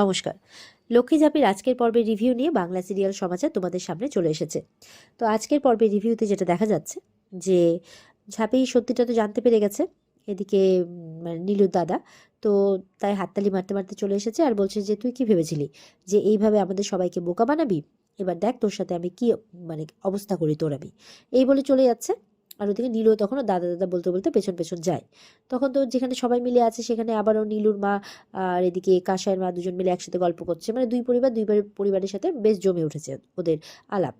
নমস্কার। লক্ষ্মী ঝাঁপির আজকের পর্বের রিভিউ নিয়ে বাংলা সিরিয়াল সমাচার তোমাদের সামনে চলে এসেছে। তো আজকের পর্বের রিভিউতে যেটা দেখা যাচ্ছে, যে ঝাঁপি সত্যিটা তো জানতে পেরে গেছে, এদিকে মানে নীলুর দাদা, তো তাই হাততালি মারতে মারতে চলে এসেছে আর বলছে যে, তুই কি ভেবেছিলি যে এইভাবে আমাদের সবাইকে বোকা বানাবি? এবার দেখ তোর সাথে আমি কি মানে অবস্থা করি তোর আমি। এই বলে চলে যাচ্ছে। আর ওদিকে নীলু তখনও দাদা দাদা বলতে বলতে পেছন পেছন যায়। তখন তো যেখানে সবাই মিলে আছে সেখানে আবারও নীলুর মা আর এদিকে কাসায়ের মা দুজন মিলে একসাথে গল্প করছে। মানে দুই পরিবার দুই পরিবারের সাথে বেশ জমে উঠেছে ওদের আলাপ।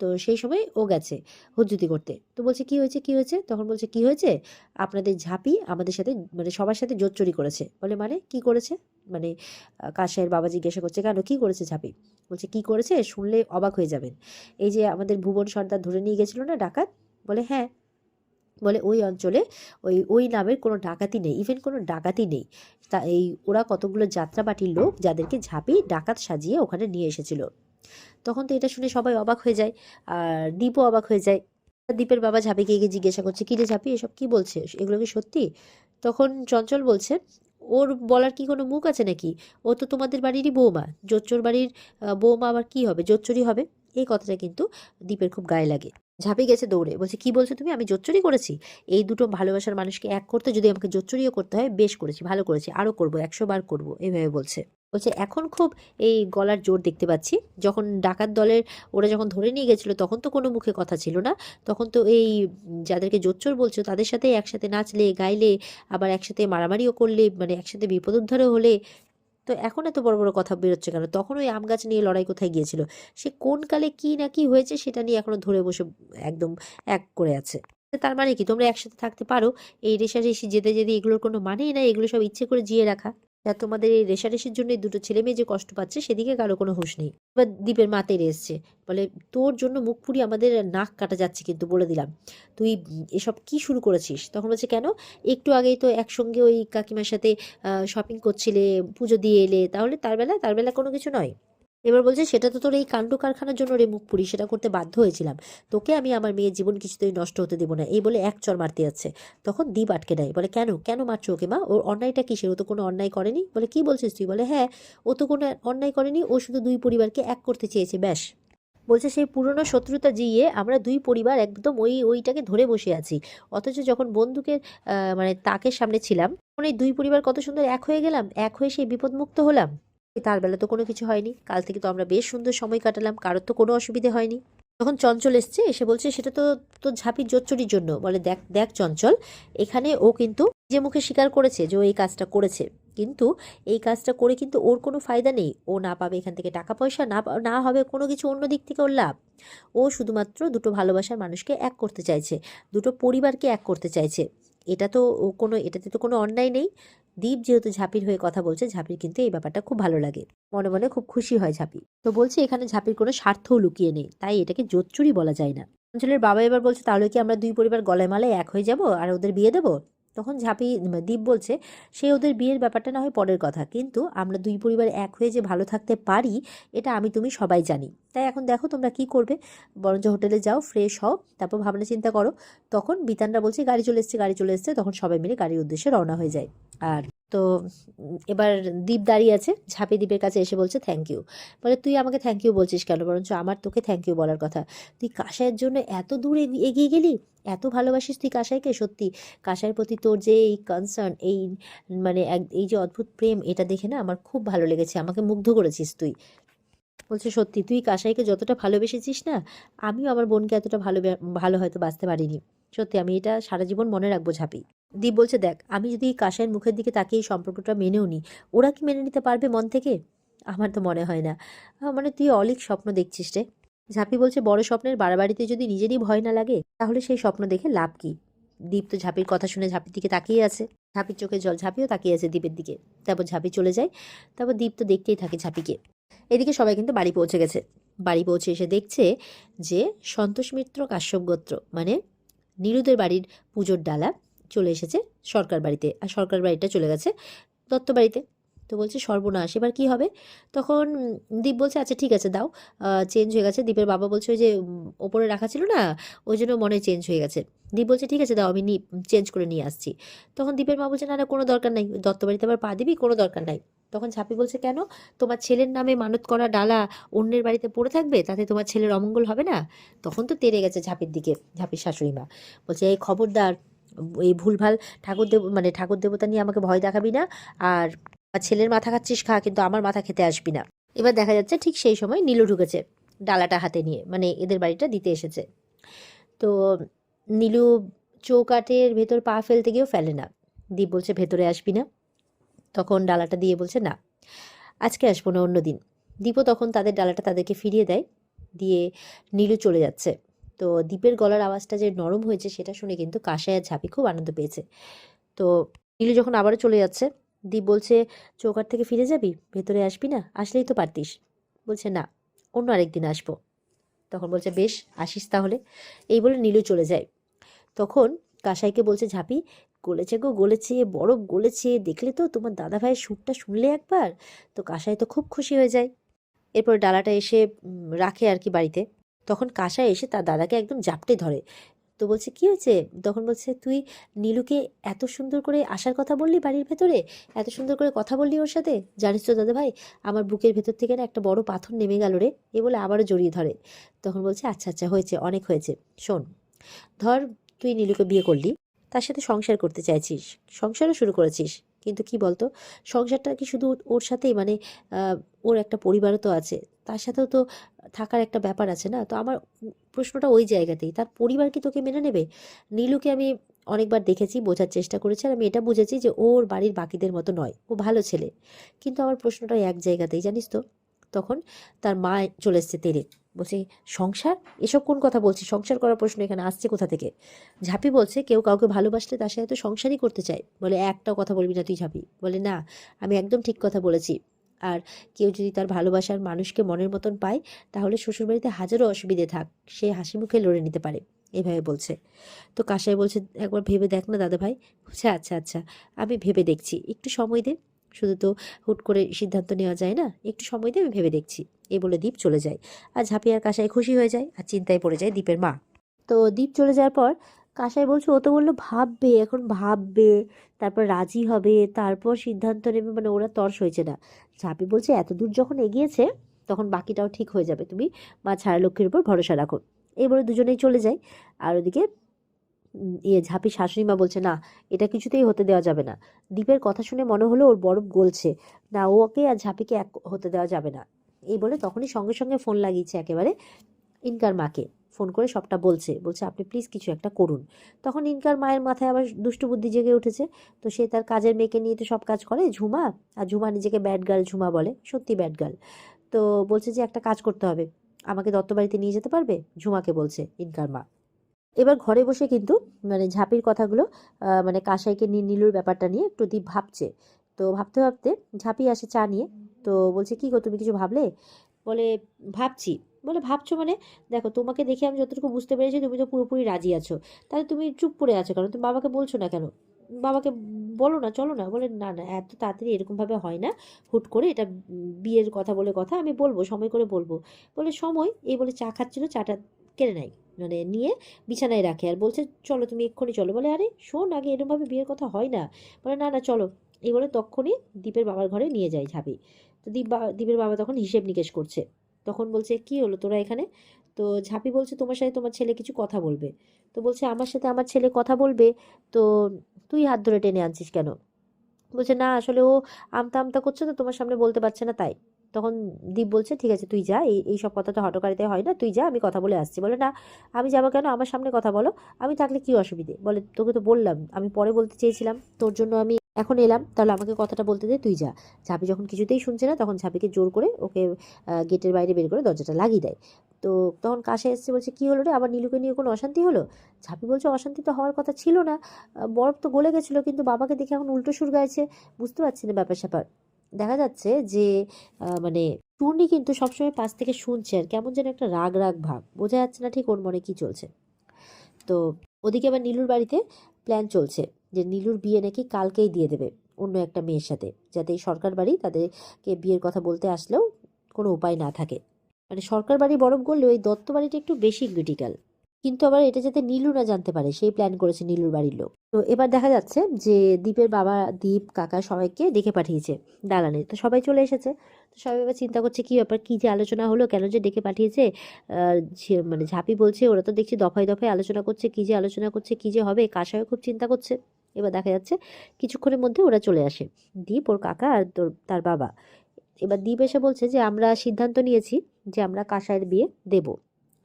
তো সেই সময় ও গেছে হুজ্জুতি করতে। তো বলছে কি হয়েছে কি হয়েছে? তখন বলছে কি হয়েছে? আপনাদের ঝাঁপি আমাদের সাথে মানে সবার সাথে জোর চুরি করেছে। বলে মানে কি করেছে? মানে আহ, কাসায়ের বাবা জিজ্ঞাসা করছে কেন কি করেছে ঝাঁপি? বলছে কি করেছে? শুনলে অবাক হয়ে যাবেন। এই যে আমাদের ভুবন সর্দার ধরে নিয়ে গেছিল না ডাকাত বলে হ্যাঁ। বলে, ওই অঞ্চলে ওই ওই নামের কোনো ডাকাতি নেই ইভেন কোনো ডাকাতি নেই। তা এই, ওরা কতগুলো যাত্রাপাটির লোক যাদেরকে ঝাঁপি ডাকাত সাজিয়ে ওখানে নিয়ে এসেছিল। তখন তো এটা শুনে সবাই অবাক হয়ে যায়, আর দীপও অবাক হয়ে যায়। দীপের বাবা ঝাঁপিকে গিয়ে জিজ্ঞাসা করছে, কি রে ঝাঁপি, এসব কি বলছে এগুলো কি সত্যি? তখন চঞ্চল বলছে, ওর বলার কি কোনো মুখ আছে নাকি? ও তো তোমাদের বাড়িরই বৌমা। জোচ্চোর বাড়ির বৌমা আবার কি হবে? জোচ্চুরি হবে? এই কথাটা কিন্তু দীপের খুব গায়ে লাগে। ঝাঁপি গেছে দৌড়ে। বলছে, কি বলছো তুমি? আমি জোচ্চুরি করেছি? এই দুটো ভালোবাসার মানুষকে এক করতে যদি আমাকে জোচ্চুরিও করতে হয়, বেশ করেছি, ভালো করেছি আরও করব, একশো বার করব এইভাবে বলছে। বলছে, এখন খুব এই গলার জোর দেখতে পাচ্ছি। যখন ডাকাত দলের, ওরা যখন ধরে নিয়ে গেছিল, তখন তো কোনো মুখে কথা ছিল না। তখন তো এই যাদেরকে জোচ্চোর বলছো, তাদের সাথে একসাথে নাচলে, গাইলে, আবার একসাথে মারামারিও করলে মানে একসাথে বিপদ উদ্ধারও হলে তো এখন এত বড় বড় কথা বেরোচ্ছে কেন? তখন ওই আম গাছ নিয়ে লড়াই কোথায় গিয়েছিল? সে কোন কালে কি না কি হয়েছে সেটা নিয়ে এখনও ধরে বসে একদম এক করে আছে। তার মানে কি? তোমরা একসাথে থাকতে পারো। এই রেশারেশি যেতে যেতে এগুলোর কোনো মানেই না এগুলো সব ইচ্ছে করে জিয়ে রাখা। তা তোমাদের এই রেশারেশির জন্য দুটো ছেলে মেয়ে যে কষ্ট পাচ্ছে, সেদিকে কারও কোনো হুঁশ নেই। এবার দ্বীপের মাতে এসছে। বলে, তোর জন্য মুখ পুরি আমাদের নাক কাটা যাচ্ছে কিন্তু, বলে দিলাম। তুই এসব কি শুরু করেছিস? তখন বলছে, কেন? একটু আগেই তো একসঙ্গে ওই কাকিমার সাথে শপিং করছিলে, পুজো দিয়ে এলে, তাহলে তার বেলা তার বেলা কোনো কিছু নয়। এবার বলছে, সেটা তো তোর এই কাণ্ড কারখানার জন্য রে মুখ পুরি সেটা করতে বাধ্য হয়েছিলাম। তোকে আমি আমার মেয়ের জীবন কিছুতেই নষ্ট হতে দেবো না। এই বলে এক চর মারতে যাচ্ছে। তখন দ্বীপ আটকে দেয়, বলে, কেন? কেন মারছো ওকে মা? ওর অন্যায়টা কিসের? ও তো কোনো অন্যায় করেনি? বলে, কি বলছিস তুই? বলে হ্যাঁ ও তো কোনো অন্যায় করেনি, ও শুধু দুই পরিবারকে এক করতে চেয়েছে, ব্যাস। বলছে, সেই পুরনো শত্রুতা জিয়ে আমরা দুই পরিবার একদম ওই, ওইটাকে ধরে বসে আছি। অথচ যখন বন্দুকের মানে তাকের সামনে ছিলাম এই দুই পরিবার কত সুন্দর এক হয়ে গেলাম, এক হয়ে সেই বিপদমুক্ত হলাম। তার বেলা তো কোনো কিছু হয়নি। কাল থেকে তো আমরা বেশ সুন্দর সময় কাটালাম, কারোর তো কোনো অসুবিধে হয়নি। তখন চঞ্চল এসছে, এসে বলছে, সেটা তো তো ঝাঁপির জোচ্চুরির জন্য। বলে, দেখ দেখ চঞ্চল, এখানে ও কিন্তু যে মুখে স্বীকার করেছে যে ও এই কাজটা করেছে। কিন্তু এই কাজটা করে কিন্তু ওর কোনো ফায়দা নেই। ও না পাবে এখান থেকে টাকা পয়সা, না না হবে কোনো কিছু অন্য দিক থেকে ওর লাভ। ও শুধুমাত্র দুটো ভালোবাসার মানুষকে এক করতে চাইছে, দুটো পরিবারকে এক করতে চাইছে। এটা তো ও কোনো, এটাতে তো কোনো অন্যায় নেই। দীপ যেহেতু ঝাপির হয়ে কথা বলছে, ঝাপির কিন্তু এই ব্যাপারটা খুব ভালো লাগে। মনে মনে খুব খুশি হয় ঝাপি। তো বলছে এখানে ঝাপির কোনো স্বার্থও লুকিয়ে নেই, তাই এটাকে জোচ্চুরি বলা যায় না। অঞ্চলের বাবা এবার বলছে, তাহলে কি আমরা দুই পরিবার গলায় মালায় এক হয়ে যাব আর ওদের বিয়ে দেবো? তখন ঝাঁপি দ্বীপ দীপ বলছে সে ওদের বিয়ের ব্যাপারটা না হয় পরের কথা। কিন্তু আমরা দুই পরিবার এক হয়ে যে ভালো থাকতে পারি, এটা আমি তুমি সবাই জানি। তাই এখন দেখো তোমরা কি করবে। বরঞ্চ হোটেলে যাও ফ্রেশ হও, তারপর ভাবনা চিন্তা করো। তখন বিতানরা বলছে, গাড়ি চলে এসছে, গাড়ি চলে এসছে। তখন সবাই মিলে গাড়ির উদ্দেশ্যে রওনা হয়ে যায়। আর তো এবার দীপ দাঁড়িয়ে আছে, ঝাঁপি দ্বীপের কাছে এসে বলছে থ্যাংক ইউ বলে, তুই আমাকে থ্যাংক ইউ বলছিস কেন? বরঞ্চ আমার তোকে থ্যাংক ইউ বলার কথা। তুই কাঁসাইয়ের জন্য এত দূরে এগি- এগিয়ে গেলি? এত ভালোবাসিস তুই কাঁসাইকে? সত্যি, কাঁসাইয়ের প্রতি তোর যে এই কনসার্ন এই মানে এই যে অদ্ভুত প্রেম, এটা দেখে না আমার খুব ভালো লেগেছে। আমাকে মুগ্ধ করেছিস তুই। বলছে, সত্যি, তুই কাসাইকে যতটা ভালোবেসেছিস না, আমিও আমার বোনকে এতটা ভালো ভালো হয়তো বাঁচতে পারিনি। সত্যি, আমি এটা সারা জীবন মনে রাখব ঝাঁপি। দীপ বলছে, দেখ, আমি যদি কাসাইয়ের মুখের দিকে তাকিয়ে এই সম্পর্কটা মেনেও নিই, ওরা কি মেনে নিতে পারবে মন থেকে? আমার তো মনে হয় না। মানে তুই অলিক স্বপ্ন দেখছিস রে। ঝাঁপি বলছে, বড় স্বপ্নের বাড়াবাড়িতে যদি নিজেরই ভয় না লাগে, তাহলে সেই স্বপ্ন দেখে লাভ কি? দীপ তো ঝাঁপির কথা শুনে ঝাঁপির দিকে তাকিয়ে আছে। ঝাঁপির চোখে জল, ঝাঁপিও তাকিয়ে আছে দীপের দিকে। তারপর ঝাঁপি চলে যায়। তারপর দীপ তো দেখতেই থাকে ঝাঁপিকে। এদিকে সবাই কিন্তু বাড়ি পৌঁছে গেছে। বাড়ি পৌঁছে এসে দেখছে যে সন্তোষ মিত্র, কাশ্যপ গোত্র মানে নীরুদের বাড়ির পুজোর ডালা চলে এসেছে সরকার বাড়িতে। আর সরকার বাড়িটা চলে গেছে দত্ত বাড়িতে। তো বলছে সর্বনাশ। এবার কি হবে? তখন দীপ বলছে আচ্ছা ঠিক আছে, দাও। চেঞ্জ হয়ে গেছে। দীপের বাবা বলছে, ওই যে ওপরে রাখা ছিল না, ওই জন্য মনে চেঞ্জ হয়ে গেছে। দীপ বলছে, ঠিক আছে, দাও, আমি চেঞ্জ করে নিয়ে আসছি। তখন দীপের মা বলছে, না না, কোনো দরকার নাই, দত্তবাড়িতে আবার পা দিবি, কোনো দরকার নাই। তখন ঝাঁপি বলছে, কেন? তোমার ছেলের নামে মানত করা ডালা অন্যের বাড়িতে পড়ে থাকবে, তাতে তোমার ছেলের অমঙ্গল হবে না? তখন তো তেড়ে গেছে ঝাঁপির দিকে, ঝাঁপির শাশুড়ি মা। বলছে, এই খবরদার, এই ভুলভাল ঠাকুর দেব মানে ঠাকুর দেবতা নিয়ে আমাকে ভয় দেখাবি না, আর আর ছেলের মাথা খাচ্ছিস, খা, কিন্তু আমার মাথা খেতে আসবি না। এবার দেখা যাচ্ছে ঠিক সেই সময় নীলু ঢুকেছে ডালাটা হাতে নিয়ে মানে এদের বাড়িটা দিতে এসেছে। তো নীলু চৌকাঠের ভেতর পা ফেলতে গিয়েও ফেলে না। দীপ বলছে, ভেতরে আসবি না? তখন ডালাটা দিয়ে বলছে, না, আজকে আসব না, অন্য দিন। দীপও তখন তাদের ডালাটা তাদেরকে ফিরিয়ে দেয়, দিয়ে নীলু চলে যাচ্ছে। তো দীপের গলার আওয়াজটা যে নরম হয়েছে, সেটা শুনে কিন্তু কাশায় ঝাঁপি খুব আনন্দ পেয়েছে। তো নীলু যখন আবারও চলে যাচ্ছে দীপ বলছে চৌকার থেকে ফিরে যাবি? ভেতরে আসবি না? আসলেই তো পারতিস। বলছে, না, অন্য আরেকদিন আসব। তখন বলছে, বেশ, আসিস তাহলে। এই বলে নীলু চলে যায়। তখন কাসাইকে বলছে, ঝাঁপি, গলেছে গো, গলেছে বরফ গলেছে, দেখলে তো তোমার দাদা ভাইয়ের সুরটা শুনলে একবার? তো কাসাই তো খুব খুশি হয়ে যায়। এরপর ডালাটা এসে রাখে আর কি বাড়িতে। তখন কাসাই এসে তার দাদাকে একদম জাপটে ধরে। তো বলছে, কি হয়েছে? তখন বলছে, তুই নীলুকে এত সুন্দর করে আসার কথা বললি বাড়ির ভেতরে? এত সুন্দর করে কথা বললি ওর সাথে? জানিস তো দাদা ভাই আমার বুকের ভেতর থেকে না একটা বড় পাথর নেমে গেল রে, এ বলে আবারও জড়িয়ে ধরে। তখন বলছে আচ্ছা আচ্ছা হয়েছে, অনেক হয়েছে। শোন, ধর তুই নীলুকে বিয়ে করলি, তার সাথে সংসার করতে চাইছিস। সংসারও শুরু করেছিস। কিন্তু কি বলতো? সংসারটা কি শুধু ওর- সাথেই? মানে ওর একটা পরিবারও তো আছে। তার সাথেও তো থাকার একটা ব্যাপার আছে না? তো আমার প্রশ্নটা ওই জায়গাতেই। তার পরিবার কি তোকে মেনে নেবে? নীলুকে আমি অনেকবার দেখেছি, বোঝার চেষ্টা করেছি আর আমি এটা বুঝেছি যে ওর বাড়ির বাকিদের মতো নয়। ও ভালো ছেলে। কিন্তু আমার প্রশ্নটা এক জায়গাতেই, জানিস তো? তখন তার মা চলে এসছে তেরে। বলছে, সংসার? এসব কোন কথা বলছি? সংসার করার প্রশ্ন এখানে আসছে কোথা থেকে? ঝাঁপি বলছে, কেউ কাউকে ভালোবাসলে তার সাথে তো সংসারই করতে চায়। বলে একটাও কথা বলবি না তুই, ঝাঁপি? বলে, না, আমি একদম ঠিক কথা বলেছি। আর কেউ যদি তার ভালোবাসার মানুষকে মনের মতন পায়, তাহলে শ্বশুরবাড়িতে হাজারো অসুবিধে থাক। সে হাসি মুখে লড়ে নিতে পারে। এভাবে বলছে। তো কাসাই বলছে, একবার ভেবে দেখ না দাদা ভাই আচ্ছা আচ্ছা আমি ভেবে দেখছি। একটু সময় দে। শুধু তো হুট করে সিদ্ধান্ত নেওয়া যায় না, একটু সময় দিয়ে আমি ভেবে দেখছি। এই বলে দীপ চলে যায় আর ঝাঁপি আর কাসাই খুশি হয়ে যায় আর চিন্তায় পড়ে যায় দীপের মা। তো দীপ চলে যাওয়ার পর কাসাই বলছে, ও তো বলল ভাববে, এখন ভাববে, তারপর রাজি হবে, তারপর সিদ্ধান্ত নেবে মানে ওরা তর্স হয়েছে না। ঝাঁপি বলছে এত দূর যখন এগিয়েছে, তখন বাকিটাও ঠিক হয়ে যাবে। তুমি মা ছাড়া লক্ষ্মীর উপর ভরসা রাখো। এই বলে দুজনেই চলে যায় আর ওদিকে ইয়ে ঝাঁপি শাশুড়ি মা বলছে, না, এটা কিছুতেই হতে দেওয়া যাবে না। দীপের কথা শুনে মনে হলো ওর বরফ গলছে। না, ওকে আর ঝাঁপিকে এক হতে দেওয়া যাবে না। এই বলে তখনই সঙ্গে সঙ্গে ফোন লাগিয়েছে একেবারে ইনকার মাকে। ফোন করে সবটা বলছে। বলছে, আপনি প্লিজ কিছু একটা করুন। তখন ইনকার মায়ের মাথায় আবার দুষ্টু বুদ্ধি জেগে উঠেছে। তো সে তার কাজের মেয়েকে নিয়ে তো সব কাজ করে, ঝুমা, আর ঝুমা নিজেকে ব্যাড গার্ল ঝুমা বলে, সত্যি ব্যাড গার্ল তো বলছে যে, একটা কাজ করতে হবে। আমাকে দত্তবাড়িতে নিয়ে যেতে পারবে? ঝুমাকে বলছে ইনকার মা। এবার ঘরে বসে কিন্তু মানে ঝাঁপির কথাগুলো মানে কাসাইকে নিয়ে নীলুর ব্যাপারটা নিয়ে একটু দীপ ভাবছে। তো ভাবতে ভাবতে ঝাঁপি আসে চা নিয়ে। তো বলছে, কি গো, তুমি কিছু ভাবলে? বলে, ভাবছি। বলে, ভাবছ মানে? দেখো, তোমাকে দেখে আমি যতটুকু বুঝতে পেরেছি, তুমি তো পুরোপুরি রাজি আছো। তাহলে তুমি চুপ করে আছো কারণ তুমি বাবাকে বলছো না কেন? বাবাকে বলো না, চলো না। বলে, না না, এত তাড়াতাড়ি এরকমভাবে হয় না। হুট করে এটা বিয়ের কথা বলে কথা আমি বলব, সময় করে বলব। বলে, সময়? এই বলে চা খাচ্ছিল, চাটা কেড়ে নেয়। মানে নিয়ে বিছানায় রাখে আর বলছে, চলো তুমি এক্ষুনি চলো। বলে, আরে শোন, আগে এরকমভাবে বিয়ের কথা হয় না। বলে, না না, চলো। এই বলে তখনই দীপের বাবার ঘরে নিয়ে যায় ঝাঁপি। তো দীপ দীপের বাবা তখন হিসেব নিকেশ করছে। তখন বলছে, কি হলো তোরা এখানে? তো ঝাঁপি বলছে, তোমার সাথে তোমার ছেলে কিছু কথা বলবে। তো বলছে, আমার সাথে আমার ছেলে কথা বলবে? তো তুই হাত ধরে টেনে আনছিস কেন? বলছে, না, আসলে ও আমতা আমতা করছে তো তোমার সামনে বলতে পারছে না তাই। তখন দীপ বলছে, ঠিক আছে, তুই যা, এই এই সব কথা তো হটকারিতে হয় না, তুই যা, আমি কথা বলে আসছি। বলে, না, আমি যাব কেন? আমার সামনে কথা বলো, আমি থাকলে কি অসুবিধে? বলে, তোকে তো বললাম, আমি পরে বলতে চেয়েছিলাম, তোর জন্য আমি এখন এলাম, তাহলে আমাকে কথাটা বলতে দে, তুই যা। ঝাঁপি যখন কিছুতেই শুনছে না, তখন ঝাঁপিকে জোর করে ওকে গেটের বাইরে বের করে দরজাটা লাগিয়ে দেয়। তো তখন কাশে এসছে, বলছে, কি হলো রে? আবার নীলুকে নিয়ে কোনো অশান্তি হলো? ঝাঁপি বলছে, অশান্তি তো হওয়ার কথা ছিল না বরফ তো গলে গেছিল, কিন্তু বাবাকে দেখে এখন উল্টো সুর গাইছে। বুঝতে পারছি না ব্যাপার স্যাপার দেখা যাচ্ছে যে মানে টুর্নি কিন্তু সবসময় পাশ থেকে শুনছে আর কেমন যেন একটা রাগ রাগ ভাব। বোঝা যাচ্ছে না ঠিক ওর মনে কি চলছে। তো ওদিকে আবার নীলুর বাড়িতে প্ল্যান চলছে যে নীলুর বিয়ে নাকি কালকেই দিয়ে দেবে অন্য একটা মেয়ের সাথে, যাতে এই সরকার বাড়ি তাদেরকে বিয়ের কথা বলতে আসলেও কোনো উপায় না থাকে। মানে সরকার বাড়ি বরফ করলেও ওই দত্ত বাড়িটা একটু বেশি ক্রিটিক্যাল কিন্তু আবার এটা যাতে নীলু না জানতে পারে, সেই প্ল্যান করেছে নীলুর বাড়ির লোক। তো এবার দেখা যাচ্ছে যে দীপের বাবা দীপ কাকা সবাইকে ডেকে পাঠিয়েছে দালানে। তো সবাই চলে এসেছে। তো সবাই এবার চিন্তা করছে, কি ব্যাপার, কি যে আলোচনা হলো, কেন যে ডেকে পাঠিয়েছে? মানে ঝাঁপি বলছে, ওরা তো দেখছি দফায় দফায় আলোচনা করছে, কি যে আলোচনা করছে, কি যে হবে কাসায় খুব চিন্তা করছে। এবার দেখা যাচ্ছে কিছুক্ষণের মধ্যে ওরা চলে আসে। দীপ, ওর কাকা আর তোর, তার বাবা। এবার দ্বীপ এসে বলছে যে, আমরা সিদ্ধান্ত নিয়েছি যে আমরা কাসায়ের বিয়ে দেব।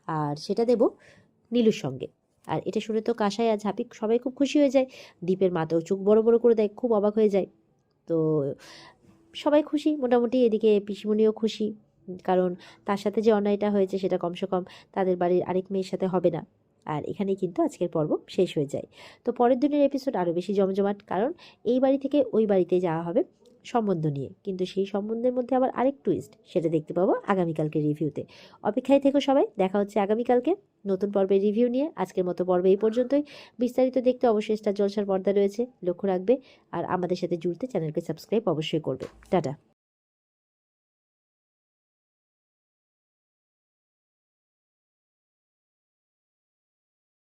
আর সেটা দেব নীলুর সঙ্গে। আর এটা শুনে তো কাসাই আর ঝাঁপি সবাই খুব খুশি হয়ে যায়। দীপের মাথাও চোখ বড় বড় করে দেয়, খুব অবাক হয়ে যায়। তো সবাই খুশি, মোটামুটি এদিকে পিসিমণিও খুশি। কারণ তার সাথে যে অন্যায়টা হয়েছে সেটা কমসে কম তাদের বাড়ির আরেক মেয়ের সাথে হবে না। আর এখানেই কিন্তু আজকের পর্ব শেষ হয়ে যায়। তো পরের দিনের এপিসোড আরও বেশি জমজমাট, কারণ এই বাড়ি থেকে ওই বাড়িতে যাওয়া হবে। সম্বন্ধ নিয়ে। কিন্তু সেই সম্বন্ধের মধ্যে আবার আরেক টুইস্ট সেটা দেখতে পাবো আগামীকালকে রিভিউতে অপেক্ষায় থেকো সবাই, দেখা হচ্ছে আগামীকালকে নতুন পর্বের রিভিউ নিয়ে। আজকের মতো পর্বে এই পর্যন্তই। বিস্তারিত দেখতে অবশ্যই স্টার জলসার পর্দা রয়েছে, লক্ষ্য রাখবে। আর আমাদের সাথে জুড়তে চ্যানেলকে সাবস্ক্রাইব অবশ্যই করবে। টাটা।